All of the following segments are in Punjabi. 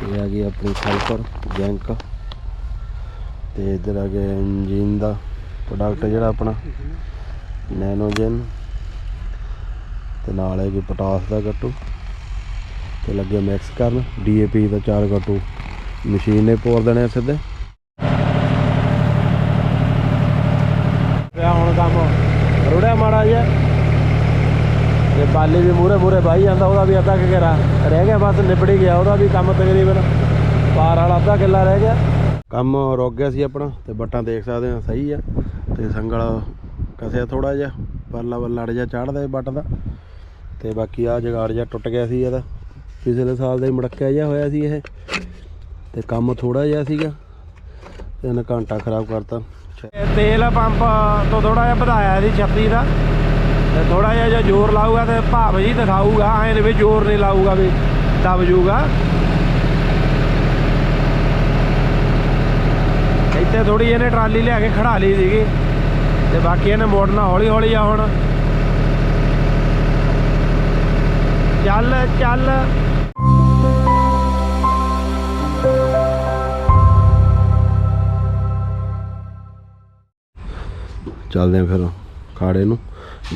ਇਹ ਆ ਗਈ ਆਪਣੀ ਸਲਫਰ ਜੈਂਕ ਤੇ ਇਧਰ ਆ ਗਿਆ ਇੰਜਨ ਦਾ ਪ੍ਰੋਡਕਟ ਜਿਹੜਾ ਆਪਣਾ ਨੈਨੋਜਨ ਤੇ ਨਾਲ ਹੈਗੀ ਪੋਟਾਸ ਦਾ ਗੱਟੂ ਤੇ ਲੱਗੇ ਮਿਕਸ ਕਰਨ ਡੀਏਪੀ ਦਾ ਚਾਰ ਗੱਟੂ ਮਸ਼ੀਨ ਨੇ ਪੋਰ ਦੇਣੇ ਆ ਸਿੱਧੇ ਪਿਆ ਹੁਣ ਕੰਮ ਰੁੜਿਆ ਮਾੜਾ ਜਿਹਾ ਤੇ ਬਾਲੀ ਵੀ ਮੂਰੇ ਮੂਰੇ ਬਾਈ ਜਾਂਦਾ ਉਹਦਾ ਵੀ ਅੱਧਾ ਘੇਰਾ ਰਹਿ ਗਿਆ ਬਸ ਨਿਬੜ ਗਿਆ ਉਹਦਾ ਵੀ ਕੰਮ ਤਕਰੀਬਨ ਪਾਰ ਵਾਲਾ ਅੱਧਾ ਕਿੱਲਾ ਰਹਿ ਗਿਆ। ਕੰਮ ਰੁਕ ਗਿਆ ਸੀ ਆਪਣਾ ਤੇ ਬੱਟਾਂ ਦੇਖ ਸਕਦੇ ਆ ਸਹੀ ਆ ਤੇ ਸੰਗਲ ਕਸਿਆ ਥੋੜਾ ਜਿਹਾ ਪਰਲਾ ਲੜ ਜਾ ਚੜਦਾ ਬੱਟ ਦਾ ਤੇ ਬਾਕੀ ਆ ਜਗਾੜ ਜਿਹਾ ਟੁੱਟ ਗਿਆ ਸੀ ਇਹਦਾ ਪਿਛਲੇ ਸਾਲ ਦਾ ਹੀ ਮੜਕਿਆ ਜਿਹਾ ਹੋਇਆ ਸੀ ਇਹ ਤੇ ਕੰਮ ਥੋੜਾ ਜਿਹਾ ਸੀਗਾ ਤੇ ਇਹਨੇ ਘੰਟਾ ਖਰਾਬ ਕਰਤਾ। ਤੇਲ ਪੰਪ ਤੋਂ ਥੋੜਾ ਜਿਹਾ ਵਧਾਇਆ ਇਹਦੀ ਛੱਤੀ ਦਾ ਤੇ ਥੋੜਾ ਜਿਹਾ ਜੇ ਜ਼ੋਰ ਲਾਊਗਾ ਤੇ ਭਾਵ ਜੀ ਦਿਖਾਊਗਾ, ਐਂ ਨੀ ਵੀ ਜ਼ੋਰ ਨਹੀਂ ਲਾਊਗਾ ਵੀ ਦਬ ਜੂਗਾ। ਇੱਥੇ ਥੋੜੀ ਇਹਨੇ ਟਰਾਲੀ ਲਿਆ ਕੇ ਖੜਾ ਲਈ ਸੀਗੀ, ਤੇ ਬਾਕੀ ਇਹਨੇ ਮੋੜਨਾ ਹੌਲੀ ਹੌਲੀ ਆ ਹੁਣ। ਚੱਲ ਚੱਲ। ਚੱਲਦੇ ਆ ਫਿਰ ਖਾੜੇ ਨੂੰ।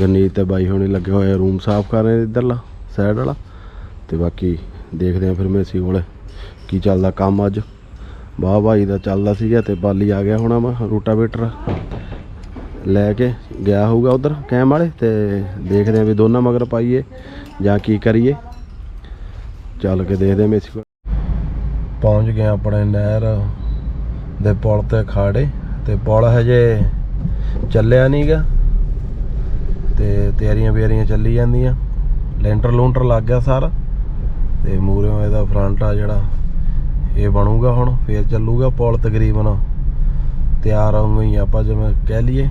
ਗਰਨੀਤ ਤੇ ਬਾਈ ਹੋਣੀ ਲੱਗੇ ਹੋਏ ਆ ਰੂਮ ਸਾਫ਼ ਕਰ ਰਹੇ ਇਧਰਲਾ ਸਾਈਡ ਵਾਲਾ। ਤੇ ਬਾਕੀ ਦੇਖਦੇ ਆ ਫਿਰ ਮੇਸੀ ਕੋਲੇ ਕੀ ਚੱਲਦਾ ਕੰਮ ਅੱਜ। ਵਾਹ ਭਾਈ ਦਾ ਚੱਲਦਾ ਸੀਗਾ ਤੇ ਬਾਲੀ ਆ ਗਿਆ ਹੋਣਾ ਵਾ ਰੂਟਾਵੇਟਰ। ਲੈ ਕੇ ਗਿਆ ਹੋਊਗਾ ਉਧਰ ਕੈਮ ਵਾਲੇ ਤੇ ਦੇਖਦੇ ਆ ਵੀ ਦੋਨਾਂ ਮਗਰ ਪਾਈਏ ਜਾਂ ਕੀ ਕਰੀਏ। ਚੱਲ ਕੇ ਦੇਖਦੇ ਆ ਮੇਸੀ ਕੋਲ। ਪਹੁੰਚ ਗਏ ਆਪਣੇ ਨਹਿਰ ਦੇ ਪੁਲ ਤੇ ਖਾੜੇ ਤੇ ਪੁਲ ਹਜੇ ਚੱਲਿਆ ਨਹੀਂਗਾ ਤੇ ਤਿਆਰੀਆਂ ਬਿਆਰੀਆਂ ਚੱਲੀ ਜਾਂਦੀਆਂ। ਲੈਂਟਰ ਲੂੰਟਰ ਲੱਗ ਗਿਆ ਸਾਰਾ। ਤੇ ਮੂਰਿਓਂ ਇਹਦਾ ਫਰੰਟ ਆ ਜਿਹੜਾ, ਇਹ ਬਣੂਗਾ ਹੁਣ, ਫੇਰ ਚੱਲੂਗਾ ਪੁਲ ਤਕਰੀਬਨ। ਤਿਆਰ ਹੋਊਗਾ ਹੀ ਆਪਾਂ ਜਿਵੇਂ ਕਹਿ ਲਈਏ।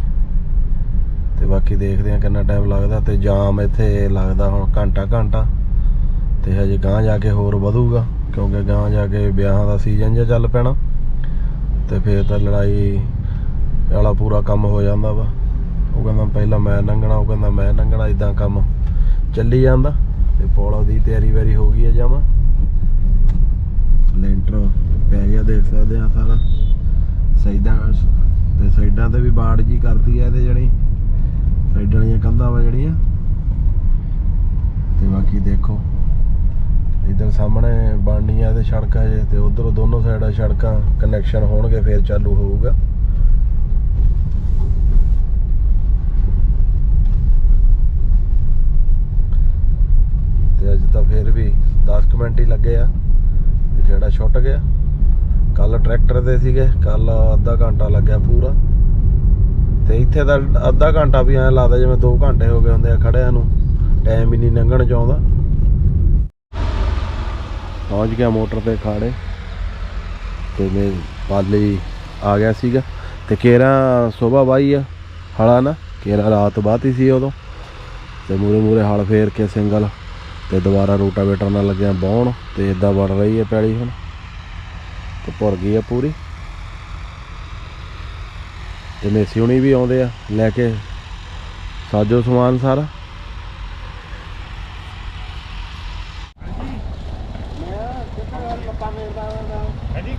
ਤੇ ਬਾਕੀ ਦੇਖਦੇ ਆ ਕਿੰਨਾ ਟਾਈਮ ਲੱਗਦਾ ਤੇ ਜਾਮ ਇੱਥੇ ਲੱਗਦਾ ਹੁਣ ਘੰਟਾ ਘੰਟਾ। ਤੇ ਹਜੇ ਗਾਂ ਜਾ ਕੇ ਹੋਰ ਵਧੂਗਾ, ਕਿਉਂਕਿ ਗਾਂ ਜਾ ਕੇ ਵਿਆਹਾਂ ਦਾ ਸੀਜ਼ਨ ਜਿਹਾ ਚੱਲ ਪੈਣਾ। ਤੇ ਫੇਰ ਤਾਂ ਲੜਾਈ ਵਾਲਾ ਪੂਰਾ ਕੰਮ ਹੋ ਜਾਂਦਾ ਵਾ। ਉਹ ਕਹਿੰਦਾ ਪਹਿਲਾਂ ਮੈਂ ਲੰਘਣਾ ਉਹ ਕਹਿੰਦਾ ਮੈਂ ਲੰਘਣਾ ਇਦਾਂ ਕੰਮ ਚੱਲੀ ਜਾਂਦਾ। ਤੇ ਪੋਲੋ ਦੀ ਤਿਆਰੀ ਵੈਰੀ ਹੋ ਗਈ ਹੈ ਜਮਾ। ਲੈਂਟਰ ਪੈ ਗਿਆ ਦੇਖ ਸਕਦੇ ਆ ਸਾਰਾ। ਸਾਈਡਾਂ ਤੇ ਸਾਈਡਾਂ ਤੇ ਵੀ ਬਾੜ ਜੀ ਕਰਦੀ ਆ ਇਹਦੇ ਜਿਹੜੀ ਸਾਈਡਾਂ ਵਾਲੀਆਂ ਕੰਧਾਂ ਵਾ ਜਿਹੜੀਆਂ ਤੇ ਬਾਕੀ ਦੇਖੋ। ਇਧਰ ਸਾਹਮਣੇ ਬਣਨੀਆਂ ਤੇ ਸੜਕਾਂ ਜੇ, ਤੇ ਉਧਰ ਦੋਨੋਂ ਸਾਈਡਾਂ ਸੜਕਾਂ ਕਨੈਕਸ਼ਨ ਹੋਣਗੇ, ਫੇਰ ਚਾਲੂ ਹੋਊਗਾ ਤੇ ਅੱਜ ਤਾਂ ਫੇਰ ਵੀ 10 ਮਿੰਟ ਹੀ ਲੱਗੇ ਆ ਜਿਹੜਾ ਛੁੱਟ ਗਿਆ। ਕੱਲ ਟਰੈਕਟਰ ਦੇ ਸੀਗੇ ਕੱਲ ਅੱਧਾ ਘੰਟਾ ਲੱਗਿਆ ਪੂਰਾ। ਤੇ ਇੱਥੇ ਤਾਂ ਅੱਧਾ ਘੰਟਾ ਵੀ ਐਂ ਲੱਗਦਾ ਜਿਵੇਂ 2 ਘੰਟੇ ਹੋ ਗਏ ਹੁੰਦੇ ਆ ਖੜਿਆਂ ਨੂੰ, ਟਾਈਮ ਹੀ ਨਹੀਂ ਲੰਘਣ ਚ ਪਹੁੰਚ ਗਿਆ ਮੋਟਰ ਤੇ ਖਾੜੇ ਤੇ ਮੈਂ ਪਾਲੀ ਆ ਗਿਆ ਸੀਗਾ। ਤੇ ਕੇਰਾ ਸਵੇਰ ਬਾਈ ਆ, ਹਲਾ ਨਾ, ਕੇਰਾ ਰਾਤ ਬਾਅਦ ਹੀ ਸੀ ਉਦੋਂ। ਤੇ ਮੂਰੇ ਮੂਰੇ ਹਲ ਫੇਰ ਕੇ ਸਿੰਗਲ। ਤੇ ਦੁਬਾਰਾ ਰੋਟਾਵੇਟਰ ਨਾਲ ਲੱਗਿਆ ਬਾਉਣ ਤੇ ਇਦਾਂ ਵੜ ਰਹੀ ਹੈ ਪੈਲੀ ਹੁਣ। ਤੇ ਭੁਰ ਗਈ ਆ ਪੂਰੀ। ਤੇ ਮੇਸੀ ਹੁਣੀ ਵੀ ਆਉਂਦੇ ਆ, ਲੈ ਕੇ ਸਾਜੋ ਸਮਾਨ ਸਾਰਾ ਹਾਂਜੀ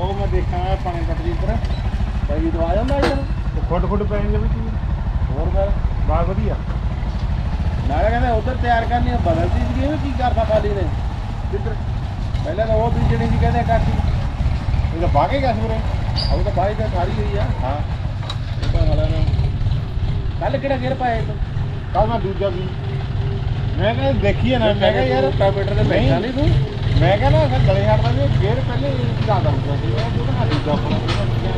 ਉਹ ਮੈਂ ਦੇਖਾਂ ਪਾਣੀ ਕੱਟ ਜੀ ਇੱਧਰ ਭਾਈ ਤੋਂ ਆ ਜਾਂਦਾ ਇੱਧਰ ਤੇ ਖੁੱਡ ਖੁੱਡ ਪੈਣਗੇ ਵੀ ਕੀ ਹੋਰ ਫਿਰ ਬਾਗ ਵਧੀਆ ਨਾਲੇ ਕਹਿੰਦੇ ਉਧਰ ਤਿਆਰ ਕਰਨੀ ਆ, ਬਦਲਦੀ ਸੀ ਇਹ ਕੀ ਕਰਦਾ ਪਾਲੀ ਨੇ ਕਿੱਧਰ ਪਹਿਲਾਂ ਤਾਂ ਉਹ ਬੀਜਣੀ ਸੀ ਕਹਿੰਦੇ ਕਾਟੀ ਇਹ ਤਾਂ ਬਾਗੇ ਗਿਆ ਸੂਰੇ ਉਹ ਤਾਂ ਬਾਈ ਤਾਂ ਸਾਰੀ ਹੋਈ ਆ। ਹਾਂ। ਇਹ ਤਾਂ ਵਾਲਾ ਨੇ। ਕੱਲ ਕਿਹੜਾ ਗੇਰ ਪਾਇਆ ਤੂੰ? ਕੱਲ ਮੈਂ ਦੂਜਾ ਵੀ ਮੈਂ ਕਹਿੰਦਾ ਦੇਖੀਏ ਨਾ ਮੈਂ ਕਿਹਾ ਯਾਰ ਰੋਟਾਵੇਟਰ ਤੇ ਬੈਠਾ ਨਹੀਂ। ਤੂੰ? ਮੈਂ ਕਹਿੰਦਾ ਫਿਰ ਗਲੇ ਹਟਦਾ ਵੀ ਗੇਰ ਪਹਿਲੇ ਜ਼ਿਆਦਾ ਹੁੰਦਾ ਸੀ। ਮੈਂ ਉਹਦਾ ਨਾ ਦੂਜਾ ਆਪਣਾ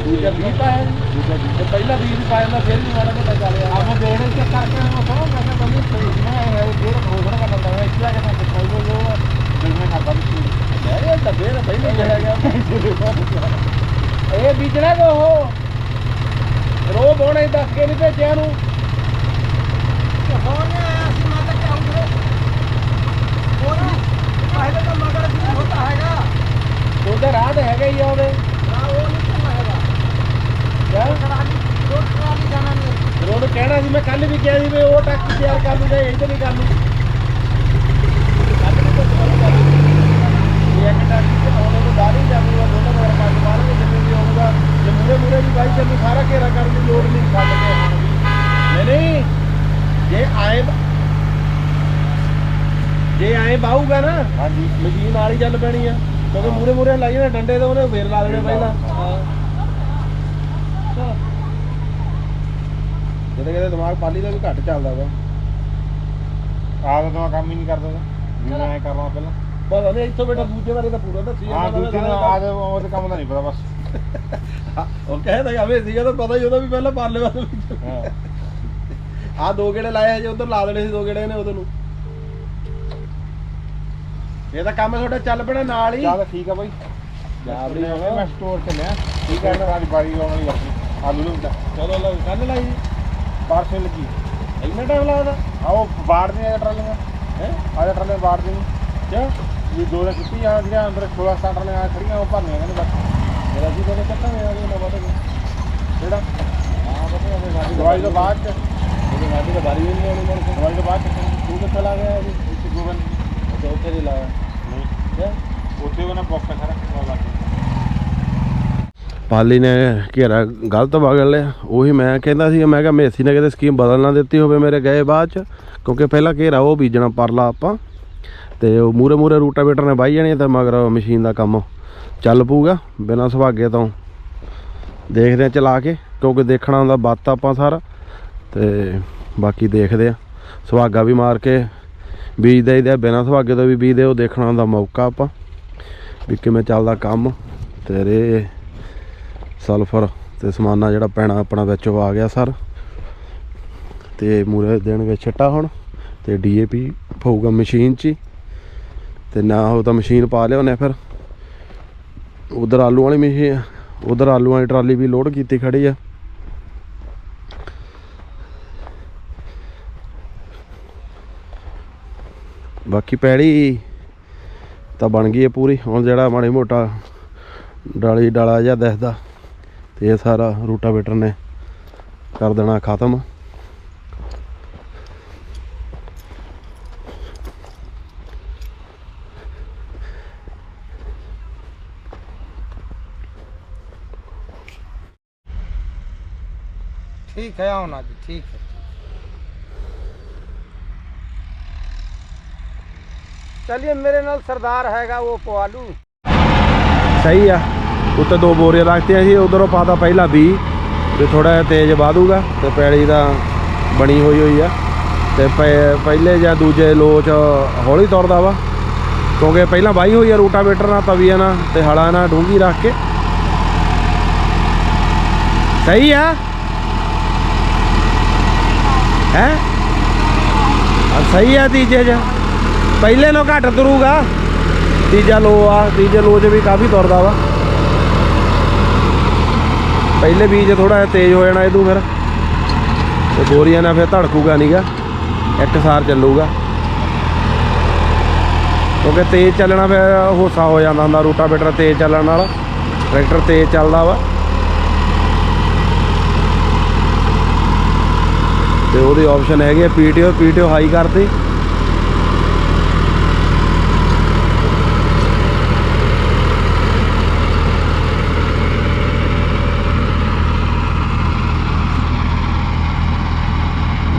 ਦੂਜਾ ਵੀ ਪਾਇਆ ਦੂਜਾ ਵੀ। ਤੇ ਪਹਿਲਾ ਵੀ ਵੀ ਪਾਇਆ ਫਿਰ ਵੀ ਮਾੜਾ ਮੋਟਾ ਚੱਲਿਆ ਆ ਮੈਂ ਦੇਖ ਰਿਹਾ ਚੈੱਕ ਕਰਕੇ ਮੈਂ ਸਮਝ ਮੈਂ ਕਿਹਾ ਬੰਦੇ ਸਹੀ ਮੈਂ ਇਹ ਗੇਰ ਖੋਸਣਾ ਕਰਦਾ ਹੁੰਦਾ ਇੱਥੇ ਆ ਕੇ ਮੈਂ ਕਿਹਾ ਉਹ ਜੋ ਮੈਂ ਕਰਦਾ ਵੀ ਇਹ ਤਾਂ ਫੇਰ ਪਹਿਲੇ ਚਲਾ ਗਿਆ। ਇਹ ਬੀਜਣਾ ਕੋ ਉਹ। ਰੋਬ ਹੋਣੇ ਦੱਸ ਕੇ ਨਹੀਂ ਭੇਜਿਆ ਨੂੰ ਹੋਣੇ ਆਇਆ ਸੀ ਮੈਂ ਤਾਂ ਚਾਹੁੰਦਾ ਹੋਰ ਪਹਿਲੇ ਤਾਂ ਮਗਰ ਵੀ ਹੋਤਾ ਹੈਗਾ। ਉਹਦਾ ਰਾਹ ਤਾਂ ਹੈਗਾ ਹੀ ਆ ਉਹਦੇ। ਹਾਂ ਉਹ ਨਹੀਂ ਕਰਨਾ ਹੈਗਾ। ਕਿਆ ਰੋਡ ਟਰਾਲੀ ਜਾਣਾ ਨਹੀਂ ਰੋਡ ਕਹਿਣਾ ਸੀ ਮੈਂ ਕੱਲ ਵੀ ਕਿਹਾ ਸੀ ਵੀ ਉਹ ਟੱਕ ਤਿਆਰ ਕਰ ਲੂਗਾ ਇਹ ਤੇ ਨਹੀਂ ਕਰ ਲੂ ਇਹ ਇੱਕ ਟੱਕ ਤੇ ਉਹਨੂੰ ਦਾੜੀ ਜਾਂਦੀ ਉਹ ਦੋਨੋਂ ਵਾਰ ਪੰਜ ਬਾਅਦ ਵਿੱਚ ਜੇ ਮੂਰੇ ਦੀ ਬਾਈਕ ਚੱਲੂ ਸਾਰਾ ਘੇਰਾ ਕਰਨ ਦੀ ਲੋੜ ਨਹੀਂ ਛੱਡ ਕੇ ਹੁਣ ਵੀ ਨਹੀਂ ਜੇ ਆਏ ਜੇ ਆਏ ਬਾਹੂਗਾ ਨਾ ਹਾਂਜੀ। ਮਸ਼ੀਨ ਨਾਲ ਚੱਲ ਪੈਣੀ ਆ। ਕਿਉਂਕਿ ਮੂਰੇ ਮੂਰੇ ਲਾਈ ਨਾ ਡੰਡੇ ਤੇ ਉਹਨੇ ਫੇਰ ਲਾ ਦੇਣੇ ਪਹਿਲਾਂ। ਜਦੋਂ ਕਿਤੇ ਦਿਮਾਗ ਪਾਲੀ ਦਾ ਵੀ ਘੱਟ ਚੱਲਦਾ ਵਾ। ਆਪ ਤਾਂ ਕੰਮ ਹੀ ਨਹੀਂ ਕਰਦਾ ਮੈਂ ਕਰ ਲਾਂ ਪਹਿਲਾਂ। ਬਸ ਉਹਨੇ ਇੱਥੋਂ ਬੇਟਾ ਦੂਜੇ ਬਾਰੇ ਤਾਂ ਪੂਰਾ ਦੱਸੀ ਹਾਂ ਜਾਂਦਾ ਦੂਜੇ ਨੂੰ ਆਹ ਉਹ ਤੇ ਕੰਮ ਦਾ ਨਹੀਂ ਪਤਾ ਬਸ। ਉਹ ਕਹਿੰਦਾ ਜਾਵੇ ਸੀਗਾ ਤਾਂ ਪਤਾ ਹੀ ਉਹਦਾ ਵੀ ਪਹਿਲਾਂ ਪਾਰਲੇ ਵਾਲੇ ਹਾਂ। ਆ ਦੋ ਗੇੜੇ ਲਾਏ ਜੇ ਉਧਰ ਲਾ ਦੇਣੇ ਸੀ ਦੋ ਗੇੜੇ ਨੇ ਉਹਦੇ ਨੂੰ। ਇਹ ਤਾਂ ਕੰਮ ਤੁਹਾਡਾ ਚੱਲ ਪੈਣਾ ਨਾਲ ਹੀ। ਚੱਲ ਠੀਕ ਆ ਬਾਈ। ਜਾ ਬੜੀ ਮੈਂ ਹੋਣਾ। ਮੈਂ ਸਟੋਰ ਚ ਲਿਆ। ਠੀਕ ਹੈ ਨਾ ਸਾਡੀ ਬਾਰੀ ਲਾਉਣ ਵਾਲੀ ਆਪਣੀ। ਆਲੂ ਨੂੰ ਚਲੋ ਲਓ ਕੱਲ ਲਾਈ ਜੀ। ਬਾਰਸੇ ਲੱਗੀ ਇੰਨਾ ਟਾਈਮ ਲੱਗਦਾ? ਆਓ ਬਾੜ ਦੇ ਆ ਟਰਾਲੀਆਂ? ਹੈ? ਆ ਟਰਾਲੇ ਬਾੜ ਦੇ ਨੂੰ ਵੀ ਦੋ ਨੇ ਕੀਤੀ ਆ ਜਿਹੜਾ ਅੰਦਰ 16 17 ਟਰਾਲੀਆਂ ਖੜੀਆਂ ਉਹ ਭਰਨੀਆਂ ਨੇ ਬਸ ਮੇਰਾ ਜੀ ਕੋਲ ਚੱਕਾਂਗੇ ਆ ਨਾ ਬਾਤ ਜਿਹੜਾ ਉਹ ਗਾਡੀ ਦਵਾਈ ਤੋਂ ਬਾਅਦ ਚ। ਉਹਦੀ ਗਾਡੀ ਦਾ ਬਾਰੀ ਵੀ ਨਹੀਂ ਆਉਣੀ ਮਨ ਦਵਾਈ ਤੋਂ ਬਾਅਦ ਚ। ਤੂੰ ਕਿੱਥੇ ਲਾ ਗਿਆ ਜੀ? ਇੱਥੇ ਗੋਬਨ ਅੱਛਾ ਉੱਥੇ ਨਹੀਂ ਲਾਇਆ। ਨਹੀਂ। ਉੱਥੇ ਉਹਨਾਂ ਬੌਕਸ ਸਾਰਾ ਉਹ ਲੱਗ ਪਾਲੀ ਨੇ ਘੇਰਾ ਗਲਤ ਵਗੜ ਲਿਆ। ਉਹੀ ਮੈਂ ਕਹਿੰਦਾ ਸੀ ਮੈਂ ਕਿਹਾ ਮੇਸੀ ਨੇ ਕਿਤੇ ਸਕੀਮ ਬਦਲ ਨਾ ਦਿੱਤੀ ਹੋਵੇ ਮੇਰੇ ਗਏ ਬਾਅਦ ਚ ਕਿਉਂਕਿ ਪਹਿਲਾਂ ਘੇਰਾ ਉਹ ਬੀਜਣਾ ਪਰਲਾ ਆਪਾਂ। ਤੇ ਉਹ ਮੂਰੇ ਮੂਰੇ ਰੂਟਾਵੇਟਰ ਨੇ ਬਾਈ ਜਾਣੀ ਤੇ ਮਗਰ ਮਸ਼ੀਨ ਦਾ ਕੰਮ ਚੱਲ ਪਊਗਾ, ਬਿਨਾਂ ਸੁਭਾਗੇ ਤੋਂ। ਦੇਖਦੇ ਆ ਚਲਾ ਕੇ, ਕਿਉਂਕਿ ਦੇਖਣਾ ਹੁੰਦਾ ਬੱਤ ਆਪਾਂ ਸਾਰਾ, ਤੇ ਬਾਕੀ ਦੇਖਦੇ ਆ। ਸੁਹਾਗਾ ਵੀ ਮਾਰ ਕੇ ਬੀਜਦੇ ਇਹਦੇ ਬਿਨਾਂ ਸੁਹਾਗੇ ਤੋਂ ਵੀ ਬੀਜਦੇ ਉਹ ਦੇਖਣਾ ਹੁੰਦਾ ਮੌਕਾ ਆਪਾਂ, ਵੀ ਕਿਵੇਂ ਚੱਲਦਾ ਕੰਮ। ਤੇ ਰੇ ਸਲਫਰ ਤੇ ਸਮਾਨਾ ਜਿਹੜਾ ਪੈਣਾ ਆਪਣਾ ਵਿੱਚ ਆ ਗਿਆ ਸਰ। ਤੇ ਮੂਰੇ ਦੇਣਗੇ ਛੱਟਾ ਹੁਣ, ਤੇ ਡੀਏਪੀ ਪਊਗਾ ਮਸ਼ੀਨ 'ਚ ਹੀ। ਤੇ ਨਾ ਉਹ ਤਾਂ ਮਸ਼ੀਨ ਪਾ ਲਿਆਉਨੇ ਫਿਰ। ਉਧਰ ਆਲੂ ਵਾਲੀ ਮਸ਼ੀਨ ਉਧਰ ਆਲੂ ਵਾਲੀ ਟਰਾਲੀ ਵੀ ਲੋਡ ਕੀਤੀ ਖੜੀ ਆ। ਬਾਕੀ ਪੈੜੀ ਤਾਂ ਬਣ ਗਈ ਹੈ ਪੂਰੀ। ਹੁਣ ਜਿਹੜਾ ਮਾੜੀ ਮੋਟਾ ਡਾਲੀ ਡਾਲਾ ਜਿਹਾ ਦਿਖਦਾ ਤੇ ਇਹ ਸਾਰਾ ਰੂਟਾਵੇਟਰ ਨੇ ਕਰ ਦੇਣਾ ਖਤਮ। ठीक है आओ ना जी ठीक है चलिए मेरे नाल सरदार हैगा वो पोआलू ਸਹੀ ਆ ਉੱਤੇ ਦੋ ਬੋਰੀਆਂ ਰੱਖਤੀਆਂ ਸੀ ਉਧਰੋਂ ਪਾਤਾ ਪਹਿਲਾਂ 20 ਤੇ ਥੋੜਾ ਜਿਹਾ ਤੇਜ਼ ਵਾਧੂਗਾ ਤੇ ਪੈੜੀ ਦਾ ਬਣੀ ਹੋਈ ਹੋਈ ਆ ਤੇ ਪਹਿ- ਪਹਿਲੇ ਜਾਂ ਦੂਜੇ ਲੋਚ ਹੌਲੀ ਤੁਰਦਾ ਵਾ ਕਿਉਂਕਿ ਪਹਿਲਾਂ ਵਾਹੀ ਹੋਈ ਆ ਰੂਟਾਵੇਟਰ ਨਾਲ ਤਵੀਆਂ ਨਾਲ ਤੇ ਹਲਾਂ ਨਾਲ ਡੂੰਗੀ ਰੱਖ ਕੇ ਸਹੀ ਆ ਹੈ? ਸਹੀ ਆ ਤੀਜੇ ਚ। ਪਹਿਲੇ ਨੂੰ ਘੱਟ ਤੁਰੂਗਾ। ਤੀਜਾ ਲੋ ਆ, ਤੀਜੇ ਲੋ 'ਚ ਵੀ ਕਾਫੀ ਤੁਰਦਾ ਵਾ। ਪਹਿਲੇ ਬੀਜ ਥੋੜਾ ਜਿਹਾ ਤੇਜ਼ ਹੋ ਜਾਣਾ ਇਹਦੂ ਫਿਰ। ਤੇ ਬੋਰੀਆਂ ਨਾਲ ਫਿਰ ਧੜਕੂਗਾ ਨਹੀਂਗਾ ਇੱਕ ਸਾਰ ਚੱਲੂਗਾ। ਕਿਉਂਕਿ ਤੇਜ਼ ਚੱਲਣਾ ਫਿਰ ਹੋਸਾ ਹੋ ਜਾਂਦਾ ਹੁੰਦਾ ਰੂਟਾਵੇਟਰ ਤੇਜ਼ ਚੱਲਣ ਨਾਲ। ਟਰੈਕਟਰ ਤੇਜ਼ ਚੱਲਦਾ ਵਾ। ਤੇ ਉਹਦੀ ਆਪਸ਼ਨ ਹੈਗੀ ਆ ਪੀਟੀਓ ਪੀਟੀਓ ਹਾਈ ਕਰਤੀ।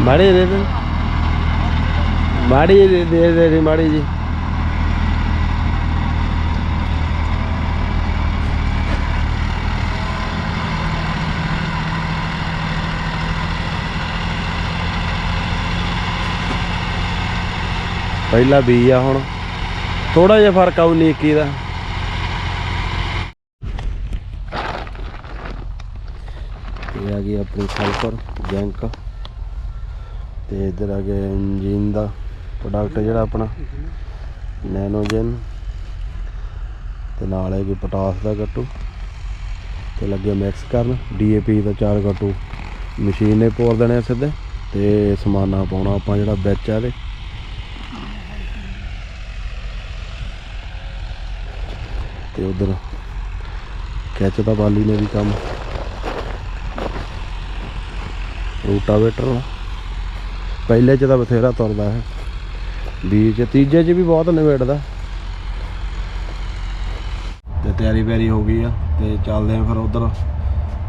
ਮਾੜੀ ਦੇ ਦੇ। ਮਾੜੀ ਦੇ ਦੇ ਮਾੜੀ ਜੀ ਪਹਿਲਾ ਬੀ ਆ ਹੁਣ। ਥੋੜਾ ਜਿਹਾ ਫ਼ਰਕ ਆਉ ਨੀਕੀ ਦਾ। ਇਹ ਆ ਗਈ ਆਪਣੀ ਸਲਫਰ ਜੈਂਕ ਤੇ ਇਧਰ ਆ ਗਿਆ ਇੰਜਨ ਦਾ ਪ੍ਰੋਡਕਟ ਜਿਹੜਾ ਆਪਣਾ ਨੈਨੋਜਨ ਤੇ ਨਾਲ ਹੈਗੀ ਪੋਟਾਸ ਦਾ ਗੱਟੂ ਤੇ ਲੱਗਿਆ ਮਿਕਸ ਕਰਨ ਡੀਏਪੀ ਦਾ ਚਾਰ ਗੱਟੂ ਮਸ਼ੀਨ ਨੇ ਪੋਰ ਦੇਣੇ ਆ ਸਿੱਧੇ। ਤੇ ਸਮਾਨਾ ਪਾਉਣਾ ਆਪਾਂ ਜਿਹੜਾ ਵਿੱਚ ਆ ਇਹਦੇ। ਤੇ ਉਧਰ ਖਿੱਚ ਦਾ ਬਾਲੀ ਨੇ ਵੀ ਕੰਮ। ਰੂਟਾਵੇਟਰ ਪਹਿਲੇ ਚ ਤਾਂ ਬਥੇਰਾ ਤੁਰਦਾ ਹੈ। ਬੀਜ ਚ, ਤੀਜੇ ਚ ਵੀ ਬਹੁਤ ਨਿਬੇੜਦਾ। ਤੇ ਤਿਆਰੀ ਬਿਆਰੀ ਹੋ ਗਈ ਆ ਤੇ ਚੱਲਦੇ ਆ ਫਿਰ ਉਧਰ।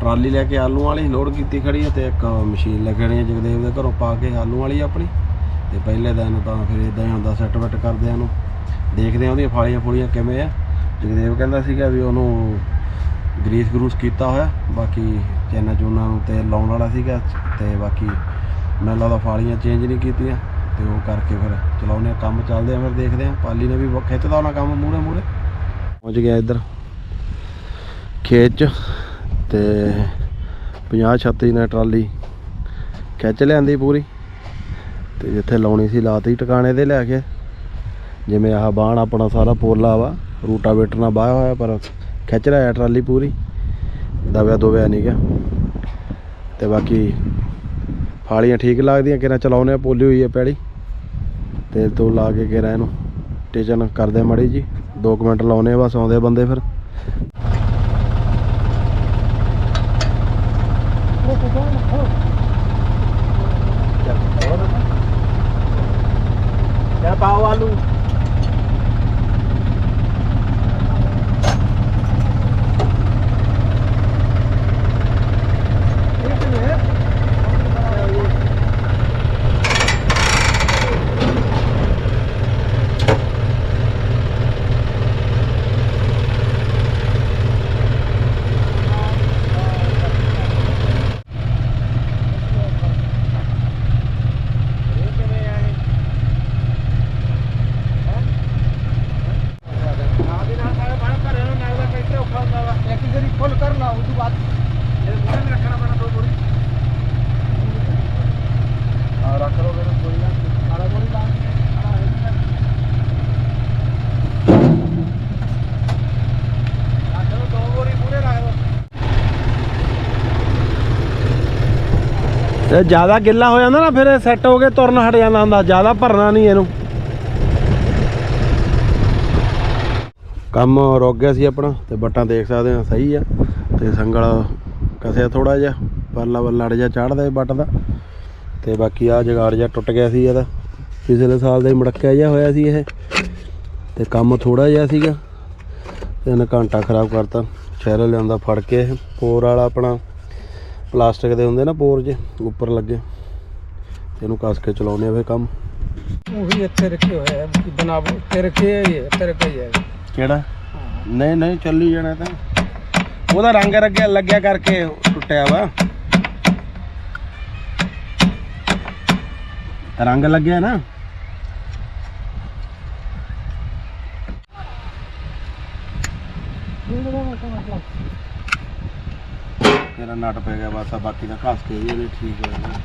ਟਰਾਲੀ ਲੈ ਕੇ ਆਲੂ ਵਾਲੀ ਲੋਡ ਕੀਤੀ ਖੜੀ ਆ ਤੇ ਇੱਕ ਮਸ਼ੀਨ ਲੱਗਣੀ ਆ ਜਗਦੇਵ ਦੇ ਘਰੋਂ ਪਾ ਕੇ ਆਲੂ ਵਾਲੀ ਆਪਣੀ। ਤੇ ਪਹਿਲੇ ਦਿਨ ਤਾਂ ਫਿਰ ਇਦਾਂ ਹੀ ਹੁੰਦਾ ਸੈੱਟ ਵੈਟ ਕਰਦੇ ਆ ਨੂੰ ਦੇਖਦੇ ਆ ਉਹਦੀਆਂ ਫਾਲੀਆਂ ਫੁਲੀਆਂ ਕਿਵੇਂ ਆ। ਜਗਦੇਵ ਕਹਿੰਦਾ ਸੀਗਾ ਵੀ ਉਹਨੂੰ ਗਰੀਸ ਗਰੂਸ ਕੀਤਾ ਹੋਇਆ, ਬਾਕੀ ਚੈਨਾ ਚੂਨਾ ਨੂੰ ਤੇ ਲਾਉਣ ਵਾਲਾ ਸੀਗਾ ਤੇ ਬਾਕੀ ਮੈਨੂੰ ਲੱਗਦਾ ਫਾਲੀਆਂ ਚੇਂਜ ਨਹੀਂ ਕੀਤੀਆਂ ਤੇ ਉਹ ਕਰਕੇ ਫਿਰ ਚਲਾਉਨੇ ਆ ਕੰਮ ਚੱਲਦੇ ਆ ਫਿਰ ਦੇਖਦੇ ਆ ਪਾਲੀ ਨੇ ਵੀ ਬਹੁਤ ਖਿੱਚਦਾ ਹੋਣਾ ਕੰਮ ਮੂਹਰੇ ਮੂਹਰੇ। ਪਹੁੰਚ ਗਿਆ ਇੱਧਰ ਖੇਤ ਚ ਤੇ 50 36 ਨੇ ਟਰਾਲੀ ਖਿੱਚ ਲਿਆਂਦੀ ਪੂਰੀ ਤੇ ਜਿੱਥੇ ਲਾਉਣੀ ਸੀ ਲਾਤੀ ਟਿਕਾਣੇ ਤੇ ਲੈ ਕੇ। ਜਿਵੇਂ ਆਹ ਬਾਣ ਆਪਣਾ ਸਾਰਾ ਪੋਲਾ ਵਾ। ਰੂਟਾਵੇਟਰ ਨਾਲ ਬਾਇਆ ਹੋਇਆ ਪਰ ਖਿੱਚ ਰਿਹਾ ਟਰਾਲੀ ਪੂਰੀ। ਦਬਿਆ ਦੋਬਿਆ ਨਹੀਂ ਗਿਆ। ਤੇ ਬਾਕੀ ਫਾਲੀਆਂ ਠੀਕ ਲੱਗਦੀਆਂ ਕਿਰਾ ਚਲਾਉਨੇ ਆ, ਪੋਲੀ ਹੋਈ ਹੈ ਪੈੜੀ। ਤੇਲ ਤੋਂ ਲਾ ਕੇ ਕਿਰਾਂ ਇਹਨੂੰ ਟੇਚਨ ਕਰਦੇ ਆ ਮੜੀ ਜੀ 2 ਮਿੰਟ ਲਾਉਨੇ ਆ ਬਸ, ਆਉਂਦੇ ਆ ਬੰਦੇ ਫਿਰ। ਤੇ ਜ਼ਿਆਦਾ ਗਿੱਲਾ ਹੋ ਜਾਂਦਾ ਨਾ, ਫਿਰ ਇਹ ਸੈੱਟ ਹੋ ਕੇ ਤੁਰਨ ਹਟ ਜਾਂਦਾ ਹੁੰਦਾ, ਜ਼ਿਆਦਾ ਭਰਨਾ ਨਹੀਂ ਇਹਨੂੰ। ਕੰਮ ਰੁਕ ਗਿਆ ਸੀ ਆਪਣਾ, ਤੇ ਬੱਟਾਂ ਦੇਖ ਸਕਦੇ ਆ ਸਹੀ ਆ। ਤੇ ਸੰਗਲ ਕਸਿਆ ਥੋੜਾ ਜਿਹਾ, ਪਰਲਾ ਵੱਲ ਲੜ ਜਾ ਚੜਦਾ ਬੱਟ ਦਾ। ਤੇ ਬਾਕੀ ਆ ਜਗਾੜ ਜਿਹਾ ਟੁੱਟ ਗਿਆ ਸੀ ਇਹਦਾ। ਪਿਛਲੇ ਸਾਲ ਦਾ ਹੀ ਮੜਕਿਆ ਜਿਹਾ ਹੋਇਆ ਸੀ ਇਹ। ਤੇ ਕੰਮ ਥੋੜਾ ਜਿਹਾ ਸੀਗਾ। ਤੇ ਇਹਨੇ ਘੰਟਾ ਖਰਾਬ ਕਰਤਾ। ਸ਼ਹਿਰ ਲਿਆਂਦਾ ਫੜ ਕੇ ਇਹ। ਪੋਰ ਵਾਲਾ ਆਪਣਾ ਪਲਾਸਟਿਕ ਦੇ ਹੁੰਦੇ ਨਾ ਪੋਰ ਜੇ ਉੱਪਰ ਲੱਗੇ। ਤੇ ਇਹਨੂੰ ਕੱਸ ਕੇ ਚਲਾਉਨੇ ਆ ਫੇ ਕੰਮ। ਉਹੀ ਇੱਥੇ ਰੱਖੇ ਹੋਏ ਆ ਬਣਾ ਕੇ ਰੱਖੇ ਇਹ ਇੱਥੇ ਰੱਖੇ ਹੀ ਹੈ ਕਿਹੜਾ? ਨਹੀਂ ਨਹੀਂ ਚੱਲੀ ਜਾਣਾ ਤਾਂ। ਉਹਦਾ ਰੰਗ ਲੱਗਿਆ ਲੱਗਿਆ ਕਰਕੇ ਟੁੱਟਿਆ ਵਾ। ਰੰਗ ਲੱਗਿਆ ਨਾ। ਤੇਰਾ ਨਟ ਪੈ ਗਿਆ, ਬਸ ਆ ਬਾਕੀ ਦਾ ਘਸ ਕੇ ਵੀ ਇਹਨੇ ਠੀਕ ਹੋ ਜਾਣਾ।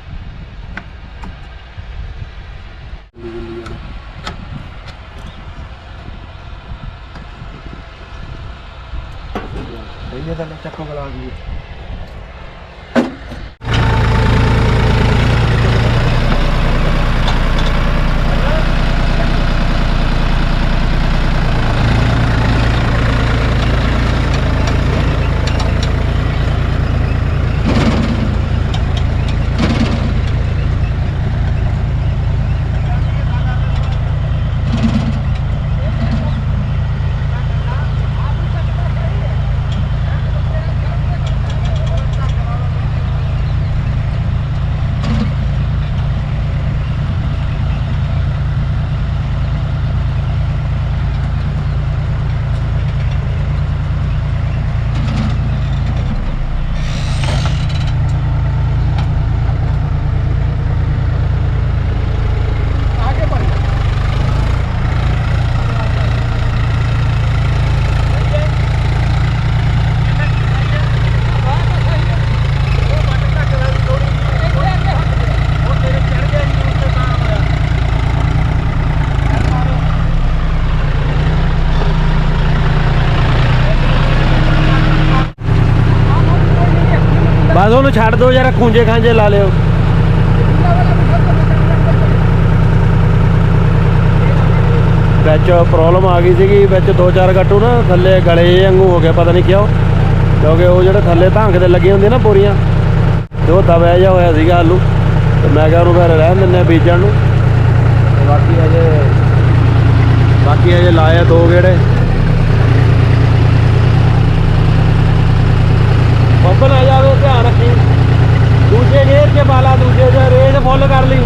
ਗੁੱਲੀ ਹੈ ਤਾਂ ਚੱਕੋ ਗਲਾ ਦੀ ਬਸ ਉਹਨੂੰ ਛੱਡ ਦਿਓ ਯਾਰ ਖੂੰਜੇ ਖਾਂਜੇ ਲਾ ਲਿਓ। ਵਿੱਚ ਪ੍ਰੋਬਲਮ ਆ ਗਈ ਸੀਗੀ, ਵਿੱਚ ਦੋ ਚਾਰ ਗੱਟੂ ਨਾ, ਥੱਲੇ ਗਲੇ ਜਿਹੇ ਵਾਂਗੂ ਹੋ ਗਿਆ ਪਤਾ ਨਹੀਂ ਕਿਉਂ। ਕਿਉਂਕਿ ਉਹ ਜਿਹੜੇ ਥੱਲੇ ਧਾਂਕ ਤੇ ਲੱਗੇ ਹੁੰਦੇ ਨਾ ਬੋਰੀਆਂ ਤੇ ਉਹ ਦਬਿਆ ਜਿਹਾ ਹੋਇਆ ਸੀਗਾ ਆਲੂ। ਤੇ ਮੈਂ ਕਿਹਾ ਉਹਨੂੰ ਫਿਰ ਰਹਿਣ ਦਿੰਦੇ ਆ ਬੀਜਣ ਨੂੰ। ਬਾਕੀ ਅਜੇ ਬਾਕੀ ਅਜੇ ਲਾਇਆ ਦੋ ਗੇੜੇ ਬੰਬਨ ਆ ਜਾਵੇ ਧਿਆਨ ਰੱਖੀ ਦੂਜੇ ਗੇਅਰ 'ਚ ਬਾਲਾ ਦੂਜੇ 'ਚ ਰੇਸ ਫੁੱਲ ਕਰ ਲਈ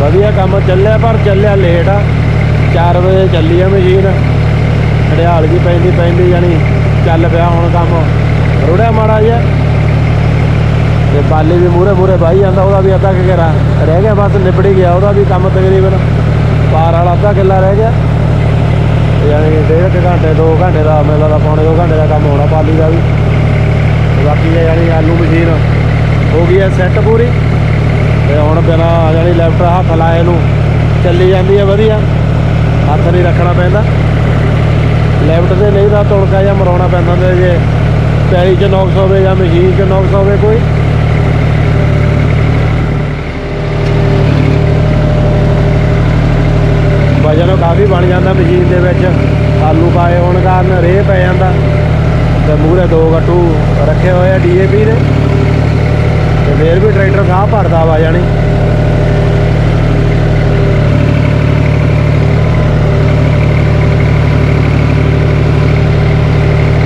ਵਧੀਆ ਕੰਮ ਚੱਲਿਆ ਪਰ ਚੱਲਿਆ ਲੇਟ ਆ। 4 ਵਜੇ ਚੱਲੀ ਆ ਮਸ਼ੀਨ ਹੜਿਆਲ ਜੀ ਪੈਂਦੀ ਪੈਂਦੀ ਜਾਣੀ, ਚੱਲ ਪਿਆ ਹੁਣ ਕੰਮ। ਰੁੜਿਆ ਮਾੜਾ ਜਿਹਾ ਤੇ ਬਾਲੇ ਵੀ ਮੂਰੇ ਮੂਰੇ ਬਾਈ ਜਾਂਦਾ, ਉਹਦਾ ਵੀ ਅੱਧਾ ਘੇਰਾ ਰਹਿ ਗਿਆ, ਬਸ ਨਿਬੜੀ ਗਿਆ, ਉਹਦਾ ਵੀ ਕੰਮ ਤਕਰੀਬਨ ਪਾਰ ਵਾਲਾ ਅੱਧਾ ਕਿੱਲਾ ਰਹਿ ਗਿਆ। ਯਾਨੀ ਡੇਢ ਕੁ ਘੰਟੇ 2 ਘੰਟੇ ਦਾ ਮੇਲਾ ਦਾ, ਪੌਣੇ 2 ਘੰਟੇ ਦਾ ਕੰਮ ਹੋਣਾ ਪਾਲੀ ਦਾ ਵੀ। ਬਾਕੀ ਇਹ ਯਾਨੀ ਆਲੂ ਮਸ਼ੀਨ ਹੋ ਗਈ ਹੈ ਸੈੱਟ ਪੂਰੀ। ਤੇ ਹੁਣ ਬਿਨਾ ਯਾਨੀ ਲੈਫਟ ਹੱਥ ਲਾਏ ਨੂੰ ਚੱਲੀ ਜਾਂਦੀ ਹੈ ਵਧੀਆ। ਹੱਥ ਨਹੀਂ ਰੱਖਣਾ ਪੈਂਦਾ। ਲੈਫਟ ਤੇ ਨਹੀਂ ਤਾਂ ਤੁਣਕਾ ਜਾਂ ਮਰਾਉਣਾ ਪੈਂਦਾ ਤੇ ਜੇ ਪੈਰੀ 'ਚ ਨੌਕਸ ਹੋਵੇ ਜਾਂ ਮਸ਼ੀਨ 'ਚ ਨੌਕਸ ਹੋਵੇ ਕੋਈ। ਵਜਨ ਕਾਫੀ ਬਣ ਜਾਂਦਾ ਮਸ਼ੀਨ ਦੇ ਵਿੱਚ। ਆਲੂ ਪਾਏ ਹੋਣ ਕਾਰਨ ਰੇਹ ਪੈ ਜਾਂਦਾ। ਤੇ ਮੂਹਰੇ ਦੋ ਗੱਟੂ ਰੱਖੇ ਹੋਏ ਆ ਡੀਏਪੀ ਦੇ। ਤੇ ਫੇਰ ਵੀ ਟਰੈਕਟਰ ਸਾਹ ਭਰਦਾ ਵਾ ਜਾਣੀ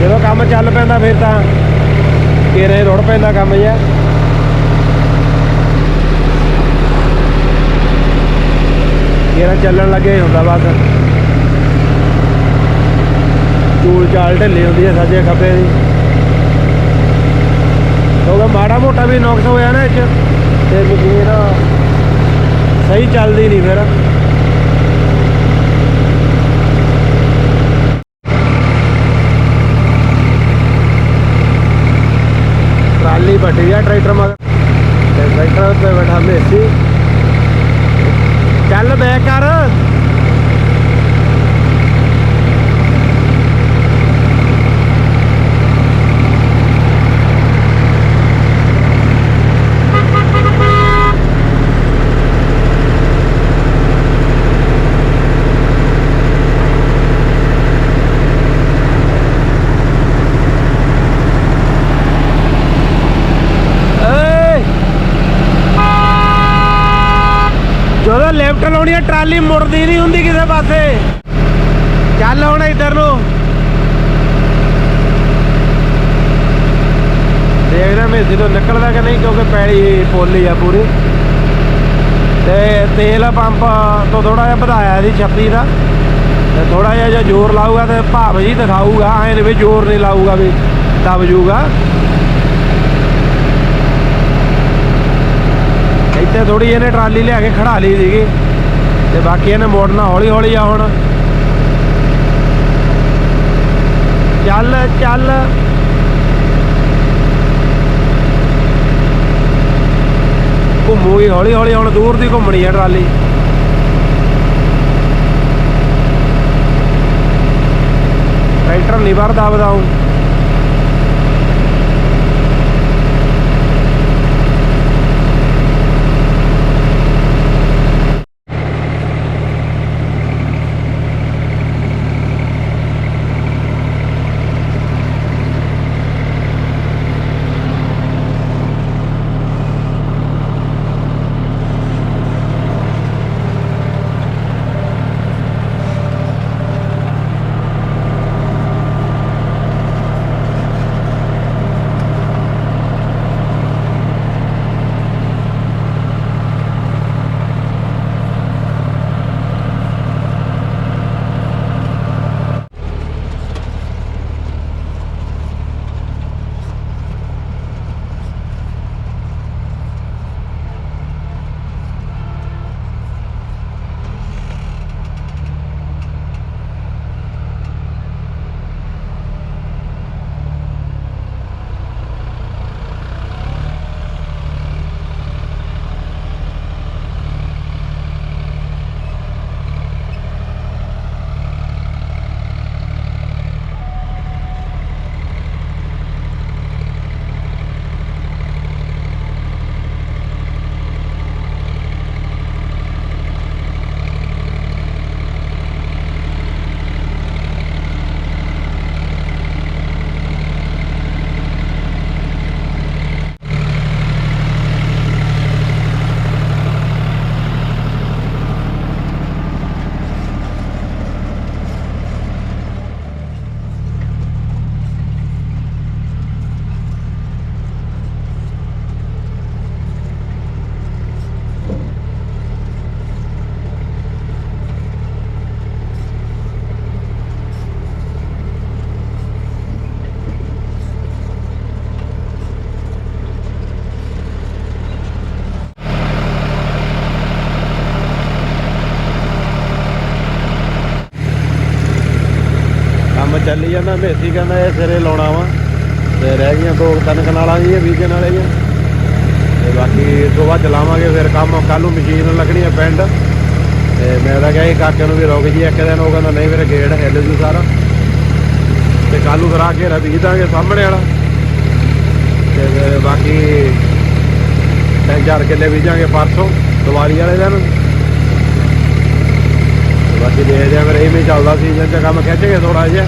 ਜਦੋਂ ਕੰਮ ਚੱਲ ਪੈਂਦਾ ਫਿਰ ਤਾਂ ਕੇਰੇ ਰੁੜ ਪੈਂਦਾ ਕੰਮ ਜਿਹਾ। ਕੇਰਾ ਚੱਲਣ ਲੱਗੇ ਹੁੰਦਾ ਬਸ। ਚੂਲ ਚਾਲ ਢਿੱਲੀ ਹੁੰਦੀ ਹੈ ਸੱਜੇ ਖੱਬੇ ਦੀ। ਕਿਉਂਕਿ ਮਾੜਾ ਮੋਟਾ ਵੀ ਨੁਕਸ ਹੋਇਆ ਨਾ ਇਹ 'ਚ। ਤੇ ਮਸ਼ੀਨ ਸਹੀ ਚੱਲਦੀ ਨਹੀਂ ਫਿਰ। ਟਰਾਲੀ ਵੱਡੀ ਆ ਟਰੈਕਟਰ ਮਗਰ। ਤੇ ਟਰੈਕਟਰ ਤੇ ਬੈਠਾ ਮੇਸੀ ਚੱਲ ਬੈਕ ਕਰ ਏ ਜਦੋਂ ਲੈਫਟ ਲਾਉਣੀ ਟਰਾਲੀ ਮੁੜਦੀ ਨਹੀਂ ਹੁੰਦੀ ਕਿਸੇ ਪਾਸੇ। ਚੱਲ ਹੁਣ ਇੱਧਰ ਨੂੰ। ਦੇਖਦਾ ਮੇਸੀ ਤੋਂ ਨਿਕਲਦਾ ਕਿ ਨਹੀਂ, ਕਿਉਂਕਿ ਪੈਲੀ ਪੋਲੀ ਆ ਪੂਰੀ। ਤੇ ਤੇਲ ਪੰਪ ਤੋਂ ਥੋੜਾ ਜਿਹਾ ਵਧਾਇਆ ਇਹਦੀ 36 ਦਾ। ਤੇ ਥੋੜਾ ਜਿਹਾ ਜੇ ਜ਼ੋਰ ਲਾਊਗਾ ਤੇ ਭਾਵ ਜੀ ਦਿਖਾਊਗਾ। ਐਂ ਵੀ ਜ਼ੋਰ ਨਹੀਂ ਲਾਊਗਾ ਵੀ ਦਬ ਜੂਗਾ ਇੱਥੇ ਥੋੜੀ ਇਹਨੇ ਟਰਾਲੀ ਲਿਆ ਕੇ ਖੜਾ ਲਈ ਸੀਗੀ। ਤੇ ਬਾਕੀ ਇਹਨੇ ਮੋੜਨਾ ਹੌਲੀ ਹੌਲੀ ਆ ਹੁਣ। ਚੱਲ ਚੱਲ। ਘੁੰਮੂਗੀ ਹੌਲੀ ਹੌਲੀ ਹੁਣ ਦੂਰ ਦੀ ਘੁੰਮਣੀ ਆ ਟਰਾਲੀ। ਟਰੈਕਟਰ ਨਹੀਂ ਵਰਦਾ ਬਦਾਉ ਚੱਲੀ ਮੇਸੀ ਕਹਿੰਦਾ ਇਹ ਸਿਰੇ ਲਾਉਣਾ ਵਾ ਤੇ ਰਹਿ ਗਈਆਂ ਦੋ ਤਿੰਨ ਕਨਾਲਾਂ ਜੀ ਬੀਜਣ ਜੀ ਤੇ ਬਾਕੀ ਤੋਂ ਬਾਅਦ ਚਲਾਵਾਂਗੇ ਫਿਰ ਕੰਮ ਕੱਲ ਨੂੰ ਮਸ਼ੀਨ ਲੱਗਣੀ ਹੈ ਪਿੰਡ। ਤੇ ਮੈਂ ਤਾਂ ਕਿਹਾ ਸੀ ਕਾਕੇ ਨੂੰ ਵੀ ਰੁਕ ਜੀ, ਇੱਕ ਦਿਨ ਉਹ ਕਹਿੰਦਾ, ਨਹੀਂ ਮੇਰੇ ਗੇਟ ਹਿੱਲ ਜੂ ਸਾਰਾ। ਤੇ ਕੱਲ ਨੂੰ ਫਿਰ ਆ ਕੇ ਬੀਜ ਦਾਂਗੇ ਸਾਹਮਣੇ ਵਾਲਾ। ਤੇ ਬਾਕੀ ਤਿੰਨ ਚਾਰ ਕਿੱਲੇ ਬੀਜਾਂਗੇ ਪਰਸੋਂ, ਦੀਵਾਲੀ ਵਾਲੇ ਦਿਨ। ਬਾਕੀ ਦੇਖਦੇ ਆ, ਫਿਰ ਇਹ ਵੀ ਚੱਲਦਾ ਸੀਜ਼ਨ ਚ ਕੰਮ ਖਿੱਚ ਕੇ ਥੋੜਾ ਜਿਹਾ।